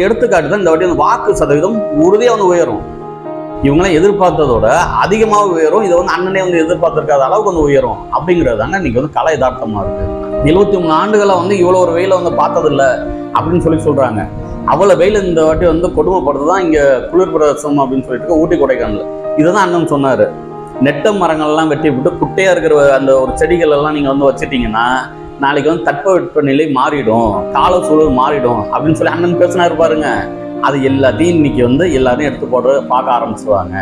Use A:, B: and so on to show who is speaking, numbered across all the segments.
A: எடுத்துக்காட்டு தான் இந்த வாட்டி அந்த வாக்கு சதவீதம் உறுதியாக வந்து உயரும். இவங்களாம் எதிர்பார்த்ததோட அதிகமாக உயரும். இதை வந்து அண்ணனே வந்து எதிர்பார்த்திருக்காத அளவுக்கு வந்து உயரும். அப்படிங்கிறது தாங்க இன்னைக்கு வந்து கலை யதார்த்தமாக இருக்குது எழுபத்தி மூணு ஆண்டுகளை வந்து இவ்வளோ ஒரு வெயில வந்து பார்த்ததில்ல அப்படின்னு சொல்லி சொல்கிறாங்க அவ்வளோ வெயில் இந்த வாட்டி வந்து கொடுமைப்படுறது தான் இங்கே குளிர் பிரதேசம் அப்படின்னு சொல்லிட்டு ஊட்டி கொடைக்கானல். இதுதான் அண்ணன் சொன்னார். நெட்ட மரங்கள்லாம் வெட்டி விட்டு குட்டையாக இருக்கிற அந்த ஒரு செடிகள் எல்லாம் நீங்கள் வந்து வச்சுட்டிங்கன்னா நாளைக்கு வந்து தட்பவெட்பநிலை மாறிடும் கால சூழல் மாறிடும் அப்படின்னு சொல்லி அண்ணன் பேசினாரு பாருங்க. அது எல்லாத்தையும் இன்னைக்கு வந்து எல்லாரும் எடுத்து போட்டு பார்க்க ஆரம்பிச்சுவாங்க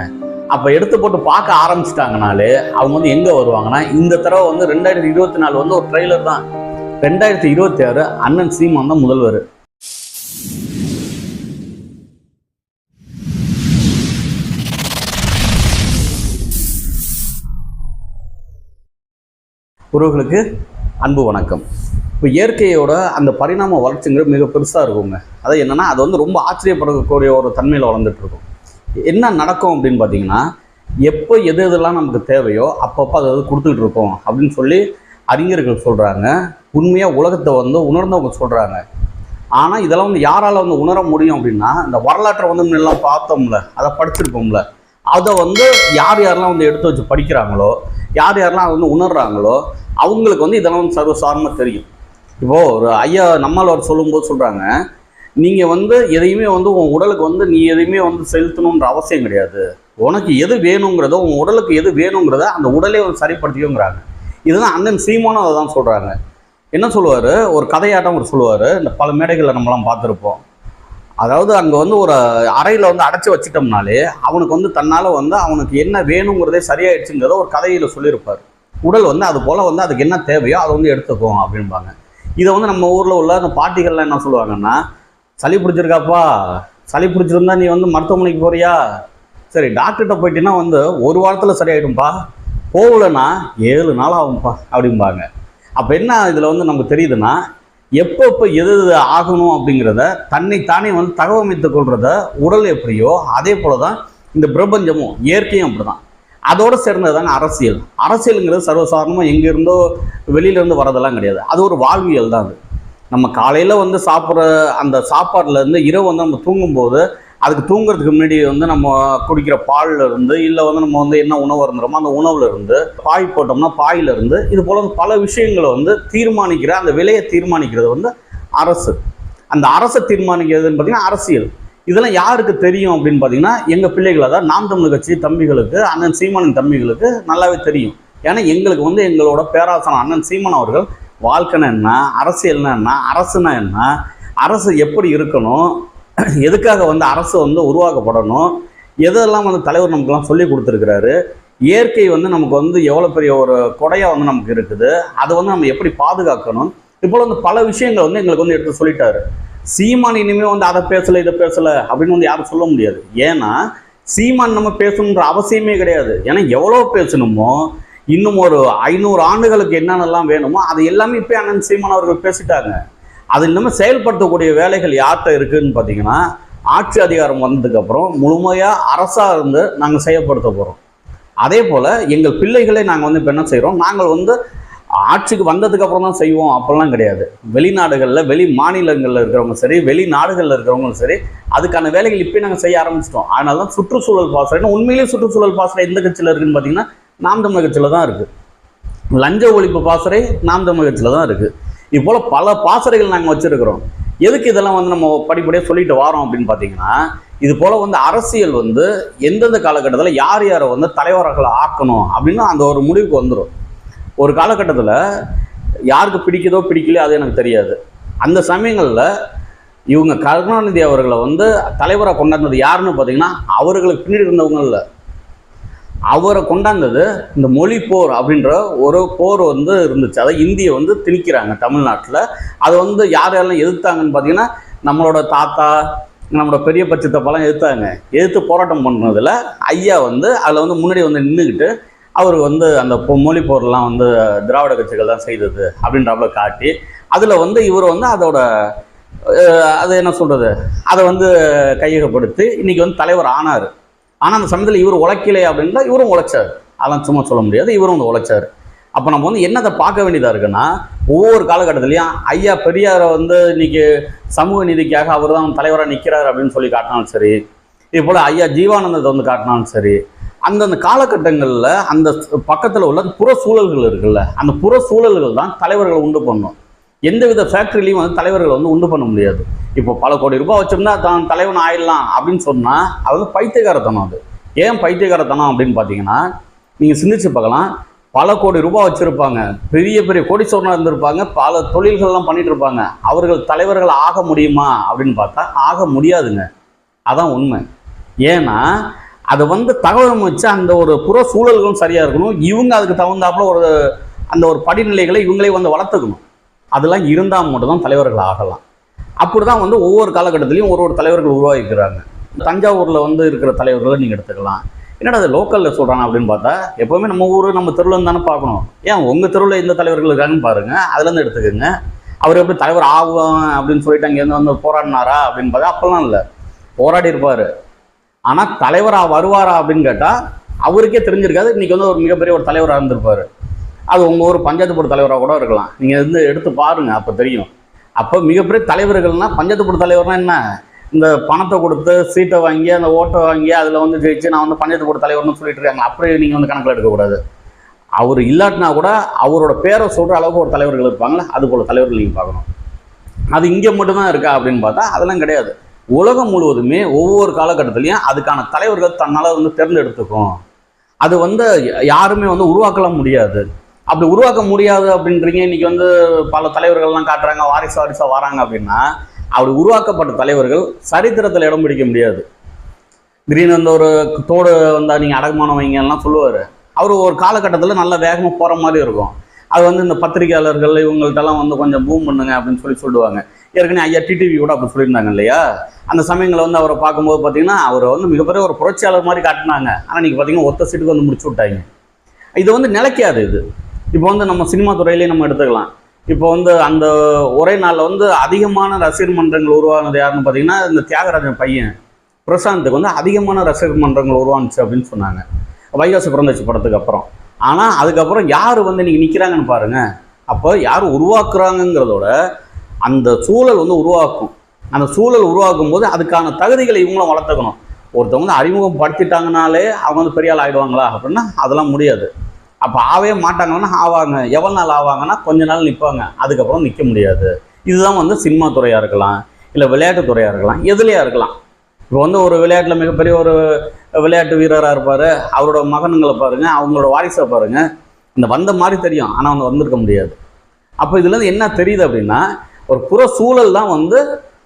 A: அப்போ எடுத்து போட்டு பார்க்க ஆரம்பிச்சிட்டாங்கனாலே அவங்க வந்து எங்கே வருவாங்கன்னா இந்த தடவை வந்து ரெண்டாயிரத்தி இருபத்தி நாலு வந்து ஒரு ட்ரெய்லர் தான். ரெண்டாயிரத்தி இருபத்தி ஆறு அண்ணன் சீமான் தான் முதல்வர். உறவுகளுக்கு அன்பு வணக்கம். இப்போ இயற்கையோட அந்த பரிணாம வளர்ச்சிங்கிறது மிக பெருசாக இருக்குங்க. அதாவது என்னென்னா அது வந்து ரொம்ப ஆச்சரியப்படக்கூடிய ஒரு தன்மையில் வளர்ந்துட்டு இருக்கும். என்ன நடக்கும் அப்படின்னு பார்த்தீங்கன்னா எப்போ எது எதெல்லாம் நமக்கு தேவையோ அப்பப்போ அதை அது கொடுத்துட்டு இருக்கோம் அப்படின்னு சொல்லி அறிஞர்கள் சொல்கிறாங்க உண்மையாக உலகத்தை வந்து உணர்ந்தவங்க சொல்கிறாங்க ஆனால் இதெல்லாம் வந்து யாரால் வந்து உணர முடியும் அப்படின்னா இந்த வரலாற்றை வந்து முன்னெல்லாம் பார்த்தோம்ல அதை படிச்சிருப்போம்ல அதை வந்து யார் யாரெல்லாம் வந்து எடுத்து வச்சு படிக்கிறாங்களோ யார் யாரெல்லாம் அதை வந்து உணர்றாங்களோ அவங்களுக்கு வந்து இதெல்லாம் வந்து சர்வசாதாரணமாக தெரியும். இப்போது ஒரு ஐயா நம்மளவர் சொல்லும்போது சொல்கிறாங்க நீங்கள் வந்து எதையுமே வந்து உன் உடலுக்கு வந்து நீ எதையுமே வந்து செலுத்தணுன்ற அவசியம் கிடையாது. உனக்கு எது வேணுங்கிறதோ உன் உடலுக்கு எது வேணுங்கிறத அந்த உடலே வந்து சரிப்படுத்திக்கோங்கிறாங்க. இதுதான் அண்ணன் சீமானும் அதை தான் சொல்கிறாங்க என்ன சொல்லுவார்? ஒரு கதையாட்டம் ஒரு சொல்லுவார். இந்த பல மேடைகளில் நம்மலாம் பார்த்துருப்போம். அதாவது அங்கே வந்து ஒரு அறையில் வந்து அடைச்சி வச்சிட்டோம்னாலே அவனுக்கு வந்து தன்னால் வந்து அவனுக்கு என்ன வேணுங்கிறதே சரியாயிடுச்சுங்கிறத ஒரு கதையில் சொல்லியிருப்பார். உடல் வந்து அது போல் வந்து அதுக்கு என்ன தேவையோ அதை வந்து எடுத்துக்கும் அப்படின்பாங்க இதை வந்து நம்ம ஊரில் உள்ள அந்த பாட்டிகள்லாம் என்ன சொல்லுவாங்கன்னா சளி பிடிச்சிருக்காப்பா சளி பிடிச்சிருந்தா நீ வந்து மருத்துவமனைக்கு போறியா? சரி டாக்டர்கிட்ட போயிட்டீங்கன்னா வந்து ஒரு வாரத்தில் சரியாயிடும்பா. போகலன்னா ஏழு நாள் ஆகும்ப்பா அப்படிம்பாங்க. அப்போ என்ன இதில் வந்து நமக்கு தெரியுதுன்னா எப்போ எப்போ எது எது ஆகணும் அப்படிங்கிறத தன்னைத்தானே வந்து தகவமைத்துக் கொள்றத உடல் எப்படியோ அதே போல தான் இந்த பிரபஞ்சமும் இயற்கையும் அப்படி தான் அதோடு சேர்ந்தது தாங்க அரசியல். அரசியலுங்கிறது சர்வசாதாரணமாக எங்கேருந்தோ வெளியிலேருந்து வரதெல்லாம் கிடையாது. அது ஒரு வாழ்வியல் தான் அது. நம்ம காலையில் வந்து சாப்பிட்ற அந்த சாப்பாடுல இருந்து இரவு வந்து நம்ம தூங்கும்போது அதுக்கு தூங்குறதுக்கு முன்னாடி வந்து நம்ம குடிக்கிற பால்ல இருந்து இல்லை வந்து நம்ம வந்து என்ன உணவு இருந்துறோமோ அந்த உணவுலேருந்து பாய் போட்டோம்னா பாயிலிருந்து இது போல் பல விஷயங்களை வந்து தீர்மானிக்கிற அந்த விலையை தீர்மானிக்கிறது வந்து அரசு. அந்த அரசை தீர்மானிக்கிறதுன்னு பார்த்தீங்கன்னா அரசியல். இதெல்லாம் யாருக்கு தெரியும் அப்படின்னு பார்த்தீங்கன்னா எங்கள் பிள்ளைகளை தான் நாம் தமிழ் கட்சி தம்பிகளுக்கு அண்ணன் சீமானின் தம்பிகளுக்கு நல்லாவே தெரியும். ஏன்னா எங்களுக்கு வந்து எங்களோட பேராசனம் அண்ணன் சீமான் அவர்கள் வாழ்க்கைனா என்ன அரசியல்னா என்ன அரசுனா என்ன அரசு எப்படி இருக்கணும் எதுக்காக வந்து அரசு வந்து உருவாக்கப்படணும் எதெல்லாம் வந்து தலைவர் நமக்குலாம் சொல்லி கொடுத்துருக்கிறாரு இயற்கை வந்து நமக்கு வந்து எவ்வளோ பெரிய ஒரு கொடையாக வந்து நமக்கு இருக்குது அதை வந்து நம்ம எப்படி பாதுகாக்கணும் இப்போ வந்து பல விஷயங்கள் வந்து எங்களுக்கு வந்து எடுத்து சொல்லிட்டாரு. சீமான் இனிமே வந்து அதை பேசலை இதை பேசலை அப்படின்னு வந்து யாரும் சொல்ல முடியாது. ஏன்னா சீமான் நம்ம பேசணுன்ற அவசியமே கிடையாது. ஏன்னா எவ்வளோ பேசணுமோ இன்னும் ஒரு ஐநூறு ஆண்டுகளுக்கு என்னென்னலாம் வேணுமோ அது எல்லாமே இப்போ அண்ணன் சீமான் அவர்கள் பேசிட்டாங்க. அது இல்லாமல் செயல்படுத்தக்கூடிய வேலைகள் யார்கிட்ட இருக்குன்னு பார்த்தீங்கன்னா ஆட்சி அதிகாரம் வந்ததுக்கப்புறம் முழுமையாக அரசாக இருந்து நாங்கள் செயல்படுத்த போகிறோம் அதே போல் எங்கள் பிள்ளைகளை நாங்கள் வந்து இப்போ என்ன செய்கிறோம் நாங்கள் வந்து ஆட்சிக்கு வந்ததுக்கு அப்புறம் தான் செய்வோம். அப்போல்லாம் கிடையாது. வெளிநாடுகளில் வெளி மாநிலங்களில் இருக்கிறவங்க சரி வெளிநாடுகளில் இருக்கிறவங்களும் சரி அதுக்கான வேலைகள் இப்போ நாங்கள் செய்ய ஆரம்பிச்சிட்டோம். அதனால தான் சுற்றுச்சூழல் பாசறைன்னு உண்மையிலேயே சுற்றுச்சூழல் பாசறை எந்த கட்சியில் இருக்குன்னு பார்த்தீங்கன்னா நாம் தமிழக கட்சியில் தான் இருக்குது லஞ்ச ஒழிப்பு பாசறை நாம் தமிழக கட்சியில் தான் இருக்குது இப்போல் பல பாசறைகள் நாங்கள் வச்சுருக்கிறோம். எதுக்கு இதெல்லாம் வந்து நம்ம படிப்படியாக சொல்லிட்டு வரோம் அப்படின்னு பார்த்தீங்கன்னா இது போல் வந்து அரசியல் வந்து எந்தெந்த காலகட்டத்தில் யார் யாரை வந்து தலைவர்களை ஆக்கணும் அப்படின்னு அந்த ஒரு முடிவுக்கு வந்துடும் ஒரு காலகட்டத்தில் யாருக்கு பிடிக்குதோ பிடிக்கலையோ அது எனக்கு தெரியாது. அந்த சமயங்களில் இவங்க கருணாநிதி அவர்களை வந்து தலைவராக கொண்டாந்தது யாருன்னு பார்த்தீங்கன்னா அவர்களுக்கு பின்னாடி இருந்தவங்களில் அவரை கொண்டாந்தது இந்த மொழி போர் அப்படின்ற ஒரு போர் வந்து இருந்துச்சு. அதை இந்தியை வந்து திணிக்கிறாங்க தமிழ்நாட்டில். அதை வந்து யார் யாரெல்லாம் எதிர்த்தாங்கன்னு பார்த்தீங்கன்னா நம்மளோட தாத்தா நம்மளோட பெரிய பட்சத்தப்பெல்லாம் எதிர்த்தாங்க. எதிர்த்து போராட்டம் பண்ணதில் ஐயா வந்து அதில் வந்து முன்னாடி வந்து நின்றுக்கிட்டு அவர் வந்து அந்த பொ- மொழி போர்லாம் வந்து திராவிட கட்சிகள் தான் செய்தது அப்படின்றப்ப காட்டி அதில் வந்து இவர் வந்து அதோட அது என்ன சொல்கிறது அதை வந்து கையகப்படுத்தி இன்றைக்கி வந்து தலைவர் ஆனார். ஆனால் அந்த சமயத்தில் இவர் உழைக்கலை அப்படின்னா இவரும் உழைச்சார். அதெல்லாம் சும்மா சொல்ல முடியாது இவரும் வந்து உழைச்சார். அப்போ நம்ம வந்து என்னத்தை பார்க்க வேண்டியதாக இருக்குன்னா ஒவ்வொரு காலகட்டத்திலையும் ஐயா பெரியாரை வந்து இன்றைக்கி சமூக நீதிக்காக அவர் தான் தலைவராக நிற்கிறார் அப்படின்னு சொல்லி காட்டினாலும் சரி இது போல் ஐயா ஜீவானந்தத்தை வந்து காட்டினாலும் சரி அந்தந்த காலகட்டங்களில் அந்த பக்கத்தில் உள்ள புற சூழல்கள் இருக்குல்ல அந்த புற சூழல்கள் தான் தலைவர்களை உண்டு பண்ணும். எந்தவித ஃபேக்ட்ரிலையும் வந்து தலைவர்களை வந்து உண்டு பண்ண முடியாது. இப்போ பல கோடி ரூபாய் வச்சோம்னா தான் தலைவன் ஆயிடலாம் அப்படின்னு சொன்னால் அது வந்து பைத்தியகாரத்தனம் அது. ஏன் பைத்தியகாரத்தனம் அப்படின்னு பார்த்தீங்கன்னா நீங்கள் சிந்திச்சு பார்க்கலாம். பல கோடி ரூபாய் வச்சுருப்பாங்க. பெரிய பெரிய கோடீஸ்வரனாக இருந்திருப்பாங்க. பல தொழில்கள்லாம் பண்ணிட்டு இருப்பாங்க. அவர்கள் தலைவர்கள் ஆக முடியுமா அப்படின்னு பார்த்தா ஆக முடியாதுங்க. அதான் உண்மை. ஏன்னா அதை வந்து தகவல் வச்சு அந்த ஒரு புற சூழல்களும் சரியாக இருக்கணும். இவங்க அதுக்கு தகுந்தாப்புல ஒரு அந்த ஒரு படிநிலைகளை இவங்களே வந்து வளர்த்துக்கணும். அதெல்லாம் இருந்தால் மட்டும்தான் தலைவர்கள் ஆகலாம். அப்படி தான் வந்து ஒவ்வொரு காலகட்டத்திலையும் ஒரு ஒரு தலைவர்கள் உருவாகிக்கிறாங்க. தஞ்சாவூரில் வந்து இருக்கிற தலைவர்களை நீங்கள் எடுத்துக்கலாம். என்னடா அது லோக்கலில் சொல்கிறாங்க அப்படின்னு பார்த்தா எப்போவுமே நம்ம ஊர் நம்ம தெருவில் தானே பார்க்கணும். ஏன் உங்கள் தெருவில் எந்த தலைவர்கள் இருக்காங்கன்னு பாருங்கள் அதுலேருந்து எடுத்துக்கோங்க. அவர் எப்படி தலைவர் ஆகும் அப்படின்னு சொல்லிட்டு அங்கேருந்து வந்து போராடினாரா அப்படின்னு பார்த்தா அப்போல்லாம் இல்லை. போராடி இருப்பார் ஆனால் தலைவராக வருவாரா அப்படின்னு கேட்டால் அவருக்கே தெரிஞ்சிருக்காது. இன்றைக்கி வந்து ஒரு மிகப்பெரிய ஒரு தலைவராக இருந்திருப்பார். அது உங்கள் ஊர் பஞ்சாயத்து போர்டு தலைவராக கூட இருக்கலாம். நீங்கள் வந்து எடுத்து பாருங்கள் அப்போ தெரியும். அப்போ மிகப்பெரிய தலைவர்கள்னால் பஞ்சாயத்து போர்டு தலைவர்னா என்ன? இந்த பணத்தை கொடுத்து சீட்டை வாங்கி அந்த ஓட்டை வாங்கி அதில் வந்து ஜெயிச்சு நான் வந்து பஞ்சாயத்து போர்டு தலைவர்னு சொல்லிட்டு இருக்காங்க. அப்படியே நீங்கள் வந்து கணக்கில் எடுக்கக்கூடாது. அவர் இல்லாட்டினா கூட அவரோட பேரை சொல்கிற அளவுக்கு ஒரு தலைவர்கள் இருப்பாங்களே அது போல் தலைவர்கள் நீங்கள் பார்க்கணும். அது இங்கே மட்டும்தான் இருக்கா அப்படின்னு பார்த்தா அதெல்லாம் கிடையாது. உலகம் முழுவதுமே ஒவ்வொரு காலகட்டத்திலையும் அதுக்கான தலைவர்கள் தன்னால் வந்து தேர்ந்தெடுத்துக்கும். அது வந்து யாருமே வந்து உருவாக்கலாம் முடியாது. அப்படி உருவாக்க முடியாது அப்படின்றீங்க. இன்னைக்கு வந்து பல தலைவர்கள்லாம் காட்டுறாங்க வாரிசு வாரிசா வராங்க அப்படின்னா அப்படி உருவாக்கப்பட்ட தலைவர்கள் சரித்திரத்தில் இடம் பிடிக்க முடியாது. திடீர்னு வந்து ஒரு தோடு வந்தால் நீங்கள் அடகுமானம் வைங்கலாம் சொல்லுவார். அவர் ஒரு காலகட்டத்தில் நல்ல வேகமாக போகிற மாதிரி இருக்கும். அது வந்து இந்த பத்திரிகையாளர்கள் இவங்கள்ட்டெல்லாம் வந்து கொஞ்சம் பூம் பண்ணுங்க அப்படின்னு சொல்லி சொல்லுவாங்க. ஏற்கனவே ஐயா டிடிவி கூட அப்படி சொல்லியிருந்தாங்க இல்லையா? அந்த சமயங்களில் வந்து அவரை பார்க்கும்போது பார்த்தீங்கன்னா அவரை வந்து மிகப்பெரிய ஒரு புரட்சியாளர் மாதிரி காட்டினாங்க. ஆனால் நீங்கள் பார்த்தீங்கன்னா ஒத்த சீட்டுக்கு வந்து முடிச்சு விட்டாங்க. இது வந்து நிலைக்காது இது. இப்போ வந்து நம்ம சினிமா துறையிலேயே நம்ம எடுத்துக்கலாம். இப்போ வந்து அந்த ஒரே நாளில் வந்து அதிகமான ரசிகர் மன்றங்கள் உருவானது யாருன்னு பார்த்தீங்கன்னா இந்த தியாகராஜன் பையன். பிரசாந்துக்கு வந்து அதிகமான ரசிகர் மன்றங்கள் உருவானுச்சு அப்படின்னு சொன்னாங்க. வைகாசி பிறந்துச்சு படத்துக்கு அப்புறம். ஆனால் அதுக்கப்புறம் யார் வந்து இன்றைக்கி நிற்கிறாங்கன்னு பாருங்கள் அப்போ யார் உருவாக்குறாங்கங்கிறதோட அந்த சூழல் வந்து உருவாக்கும். அந்த சூழல் உருவாக்கும் போது அதுக்கான தகுதிகளை இவங்களும் வளர்த்துக்கணும். ஒருத்தவங்க வந்து அறிமுகம் படுத்திட்டாங்கனாலே அவங்க வந்து பெரிய ஆள் ஆகிடுவாங்களா அப்படின்னா அதெல்லாம் முடியாது. அப்போ ஆவே மாட்டாங்கன்னா ஆவாங்க. எவ்வளோ நாள் ஆவாங்கன்னா கொஞ்ச நாள் நிற்பாங்க அதுக்கப்புறம் நிற்க முடியாது. இதுதான் வந்து சினிமா துறையாக இருக்கலாம் இல்லை விளையாட்டு துறையாக இருக்கலாம் எதுலையா இருக்கலாம். இப்போ வந்து ஒரு விளையாட்டில் மிகப்பெரிய ஒரு விளையாட்டு வீரராக இருப்பார். அவரோட மகனுங்களை பாருங்கள் அவங்களோட வாரிசை பாருங்கள் இந்த வந்த மாதிரி தெரியும் ஆனால் அவங்க வந்திருக்க முடியாது. அப்போ இதுலேருந்து என்ன தெரியுது அப்படின்னா ஒரு புற சூழல் தான் வந்து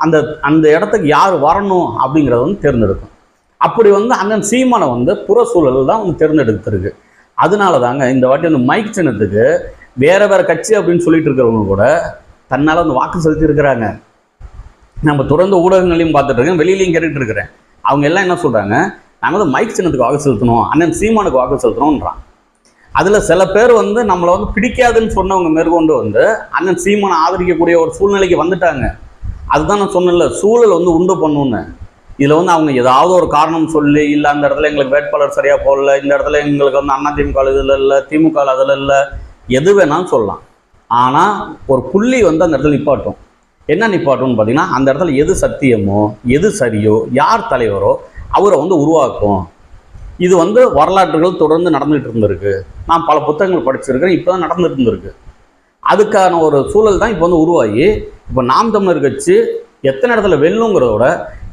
A: அந்த அந்த இடத்துக்கு யார் வரணும் அப்படிங்கிறத வந்து தேர்ந்தெடுக்கும். அப்படி வந்து அண்ணன் சீமானை வந்து புற சூழல் தான் வந்து தேர்ந்தெடுத்திருக்கு. அதனால தாங்க இந்த வாட்டி அந்த மைக் சின்னத்துக்கு வேறு வேறு கட்சி அப்படின்னு சொல்லிட்டு இருக்கிறவங்க கூட தன்னால் வந்து வாக்கு செலுத்தியிருக்கிறாங்க. நம்ம தொடர்ந்து ஊடகங்களையும் பார்த்துட்டு இருக்கேன் வெளியிலையும் கேட்டுட்டு இருக்கிறேன். அவங்க எல்லாம் என்ன சொல்கிறாங்க நாங்கள் வந்து மைக் சின்னத்துக்கு வாக்கு செலுத்தணும் அண்ணன் சீமானுக்கு வாக்கு செலுத்தணும்ன்றான். அதில் சில பேர் வந்து நம்மளை வந்து பிடிக்காதுன்னு சொன்னவங்க மேற்கொண்டு வந்து அண்ணன் சீமானை ஆதரிக்கக்கூடிய ஒரு சூழ்நிலைக்கு வந்துட்டாங்க. அதுதான் நான் சொன்னேன்ல சூழல் வந்து உண்டு பண்ணுன்னு இதில் வந்து அவங்க ஏதாவது ஒரு காரணம் சொல்லி இல்லை அந்த இடத்துல எங்களுக்கு வேட்பாளர் சரியாக போடல இந்த இடத்துல எங்களுக்கு வந்து அண்ணா திமுக இதில் இல்லை திமுக அதில் இல்லை எது வேணாலும் சொல்லலாம். ஆனால் ஒரு புள்ளி வந்து அந்த இடத்துல நிப்பாட்டும். என்ன நிப்பாட்டும்னு பார்த்தீங்கன்னா அந்த இடத்துல எது சத்தியமோ எது சரியோ யார் தலைவரோ அவரை வந்து உருவாக்கும். இது வந்து வரலாற்றுகள் தொடர்ந்து நடந்துகிட்டு இருந்திருக்கு. நான் பல புத்தகங்கள் படிச்சிருக்கேன் இப்போ தான் நடந்துகிட்டு இருந்திருக்கு. அதுக்கான ஒரு சூழல் தான் இப்போ வந்து உருவாகி இப்போ நாம் தமிழர் கட்சி எத்தனை இடத்துல வெல்லுங்கிறத விட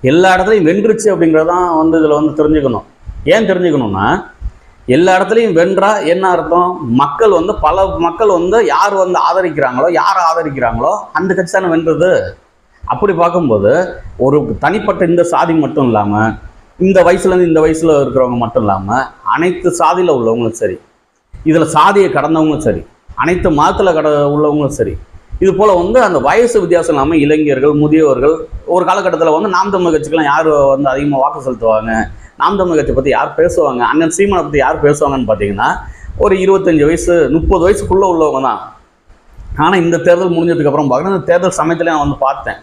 A: எல்லா இடத்துலையும் வென்றுச்சு அப்படிங்கிறதான் வந்து இதில் வந்து தெரிஞ்சுக்கணும். ஏன் தெரிஞ்சுக்கணும்னா எல்லா இடத்துலையும் வென்றா என்ன அர்த்தம்? மக்கள் வந்து பல மக்கள் வந்து யார் வந்து ஆதரிக்கிறாங்களோ யார் ஆதரிக்கிறாங்களோ அந்த கட்சி தானே வென்றது. அப்படி பார்க்கும்போது ஒரு தனிப்பட்ட இந்த சாதி மட்டும் இல்லாமல் இந்த வயசுலேருந்து இந்த வயசில் இருக்கிறவங்க மட்டும் இல்லாமல் அனைத்து சாதியில் உள்ளவங்களும் சரி இதில் சாதியை கடந்தவங்களும் சரி அனைத்து மதத்தில் கட உள்ளவங்களும் சரி இது போல் வந்து அந்த வயசு வித்தியாசம் இல்லாமல் இளைஞர்கள் முதியவர்கள் ஒரு காலகட்டத்தில் வந்து நாம் தமிழ் கட்சிக்கெல்லாம் யார் வந்து அதிகமாக வாக்கு செலுத்துவாங்க நாம் தமிழ் கட்சி பற்றி யார் பேசுவாங்க அண்ணன் சீமானை பற்றி யார் பேசுவாங்கன்னு பார்த்தீங்கன்னா ஒரு இருபத்தஞ்சி வயசு முப்பது வயசுக்குள்ளே உள்ளவங்க தான் ஆனால் இந்த தேர்தல் முடிஞ்சதுக்கப்புறம் பார்க்குறேன் இந்த தேர்தல் சமயத்தில் நான் வந்து பார்த்தேன்.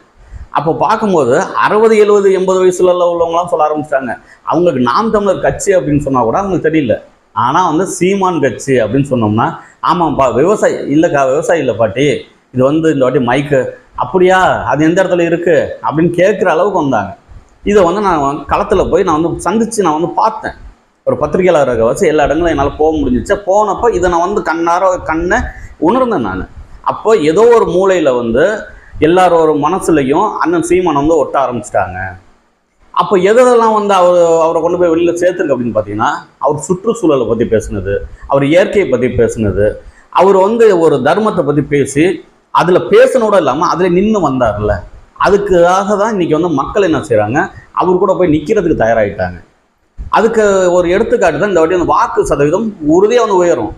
A: அப்போ பார்க்கும்போது அறுபது எழுபது எண்பது வயசுல உள்ளவங்களாம் சொல்ல ஆரம்பிச்சிட்டாங்க. அவங்களுக்கு நாம் தமிழர் கட்சி அப்படின்னு சொன்னால் கூட அவங்களுக்கு தெரியல. ஆனால் வந்து சீமான் கட்சி அப்படின்னு சொன்னோம்னா ஆமாம்ப்பா விவசாயி இல்லைக்கா விவசாயி இல்லை பாட்டி. இது வந்து இந்த வாட்டி மைக்கு அப்படியா? அது எந்த இடத்துல இருக்குது அப்படின்னு கேட்குற அளவுக்கு வந்தாங்க. இதை வந்து நான் களத்தில் போய் நான் வந்து சந்தித்து நான் வந்து பார்த்தேன். ஒரு பத்திரிகையாளராக வச்சு எல்லா இடங்களும் என்னால் போக முடிஞ்சிச்சு. போனப்போ இதை நான் வந்து கண்ணார கண்ணை உணர்ந்தேன் நான். அப்போ ஏதோ ஒரு மூலையில் வந்து எல்லாரோட மனசுலையும் அண்ணன் சீமான் வந்து ஒட்ட ஆரம்பிச்சிட்டாங்க. அப்போ எதெல்லாம் வந்து அவர் அவரை கொண்டு போய் வெளியில் சேர்த்துருக்கு அப்படின்னு பார்த்தீங்கன்னா அவர் சுற்றுச்சூழலை பற்றி பேசுனது அவர் இயற்கையை பற்றி பேசுனது அவர் வந்து ஒரு தர்மத்தை பற்றி பேசி அதில் பேசினோட இல்லாமல் அதில் நின்று வந்தார்ல. அதுக்காக தான் இன்றைக்கி வந்து மக்கள் என்ன செய்கிறாங்க அவர் கூட போய் நிற்கிறதுக்கு தயாராகிட்டாங்க அதுக்கு ஒரு எடுத்துக்காட்டு தான் இந்த வாட்டி வந்து வாக்கு சதவீதம் உறுதியாக வந்து உயரும்.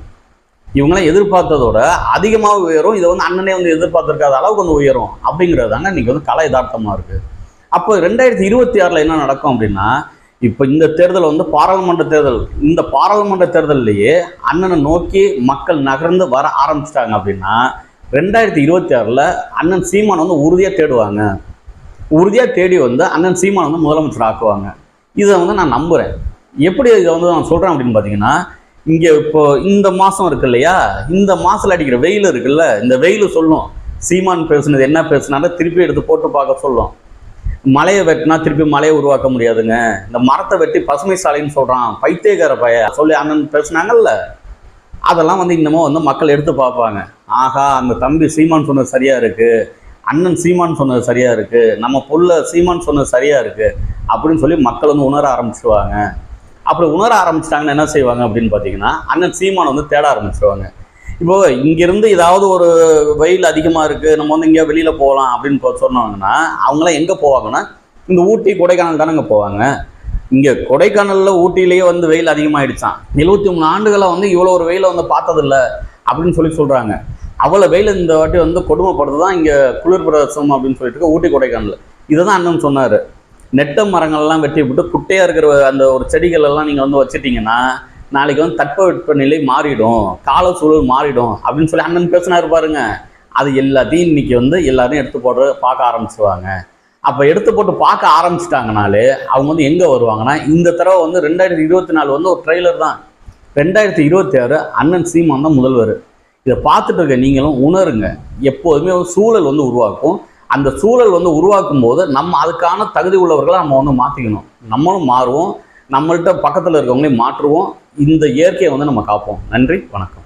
A: இவங்களாம் எதிர்பார்த்ததோட அதிகமாக உயரும். இதை வந்து அண்ணனே வந்து எதிர்பார்த்துருக்காத அளவுக்கு வந்து உயரும். அப்படிங்கிறது தாங்க இன்றைக்கி வந்து கலை யதார்த்தமாக இருக்குது அப்போ ரெண்டாயிரத்தி இருபத்தி ஆறில் என்ன நடக்கும் அப்படின்னா இப்போ இந்த தேர்தல் வந்து பாராளுமன்ற தேர்தல் இந்த பாராளுமன்ற தேர்தல்லையே அண்ணனை நோக்கி மக்கள் நகர்ந்து வர ஆரம்பிச்சிட்டாங்க அப்படின்னா ரெண்டாயிரத்தி இருபத்தி ஆறில் அண்ணன் சீமான் வந்து உறுதியாக தேடுவாங்க. உறுதியாக தேடி வந்து அண்ணன் சீமான் வந்து முதலமைச்சர் ஆக்குவாங்க. இதை வந்து நான் நம்புகிறேன் எப்படி இதை வந்து நான் சொல்கிறேன் அப்படின்னு பார்த்தீங்கன்னா இங்கே இப்போ இந்த மாதம் இருக்கு இல்லையா? இந்த மாதத்தில் அடிக்கிற வெயில் இருக்குல்ல இந்த வெயில் சொல்லும். சீமான் பேசுனது என்ன பேசுனாலும் திருப்பி எடுத்து போட்டு பார்க்க சொல்லும். மலையை வெட்டினா திருப்பி மலையை உருவாக்க முடியாதுங்க. இந்த மரத்தை வெட்டி பசுமை சாலைன்னு சொல்கிறான் பைத்தியக்கார பைய சொல்லி அண்ணன் பேசுனாங்கல்ல. அதெல்லாம் வந்து இன்னமும் வந்து மக்கள் எடுத்து பார்ப்பாங்க. ஆகா அந்த தம்பி சீமான் சொன்னது சரியாக இருக்குது அண்ணன் சீமான் சொன்னது சரியாக இருக்குது நம்ம புள்ள சீமான் சொன்னது சரியாக இருக்குது அப்படின்னு சொல்லி மக்கள் வந்து உணர ஆரம்பிச்சிருவாங்க. அப்படி உணர ஆரம்பிச்சிட்டாங்கன்னா என்ன செய்வாங்க அப்படின்னு பார்த்தீங்கன்னா அண்ணன் சீமானை வந்து தேட ஆரம்பிச்சிருவாங்க. இப்போ இங்கேருந்து ஏதாவது ஒரு வெயில் அதிகமாக இருக்குது நம்ம வந்து எங்கேயா வெளியில் போகலாம் அப்படின்னு சொன்னாங்கன்னா அவங்களாம் எங்கே போவாங்கன்னா இந்த ஊட்டி கொடைக்கானல் தானங்க போவாங்க. இங்கே கொடைக்கானலில் ஊட்டியிலேயே வந்து வெயில் அதிகமாகிடுச்சான் எழுபத்தி மூணு ஆண்டுகளாக வந்து இவ்வளோ ஒரு வெயிலை வந்து பார்த்ததில்ல அப்படின்னு சொல்லி சொல்கிறாங்க அவ்வளோ வெயில் இந்த வாட்டி வந்து கொடுமைப்படுறது தான் இங்கே குளிர் பிரதேசம் அப்படின்னு சொல்லிட்டு இருக்க ஊட்டி கொடைக்கானல். இதை தான் அண்ணன் சொன்னார். நெட்ட மரங்கள்லாம் வெட்டி விட்டு குட்டையாக இருக்கிற அந்த ஒரு செடிகள் எல்லாம் நீங்கள் வந்து வச்சுட்டிங்கன்னா நாளைக்கு வந்து தட்பவெப்பநிலை மாறிடும் கால சூழல் மாறிடும் அப்படின்னு சொல்லி அண்ணன் பேசினார் பாருங்க. அது எல்லாத்தையும் இன்னைக்கு வந்து எல்லாரையும் எடுத்து போட்டு பார்க்க ஆரம்பிச்சுவாங்க அப்போ எடுத்து போட்டு பார்க்க ஆரம்பிச்சிட்டாங்கனாலே அவங்க வந்து எங்கே வருவாங்கன்னா இந்த தடவை வந்து ரெண்டாயிரத்தி இருபத்தி நாலு வந்து ஒரு ட்ரெய்லர் தான். ரெண்டாயிரத்தி இருபத்தி ஆறு அண்ணன் சீமான் தான் முதல்வர். இதை பார்த்துட்டு இருக்க நீங்களும் உணருங்க. எப்போதுமே ஒரு சூழல் வந்து உருவாக்கும். அந்த சூழல் வந்து உருவாக்கும் போது நம்ம அதுக்கான தகுதி உள்ளவர்களை நம்ம வந்து மாற்றிக்கணும் நம்மளும் மாறுவோம். நம்மள்கிட்ட பக்கத்தில் இருக்கவங்களையும் மாற்றுவோம். இந்த இயற்கையை வந்து நம்ம காப்போம். நன்றி. வணக்கம்.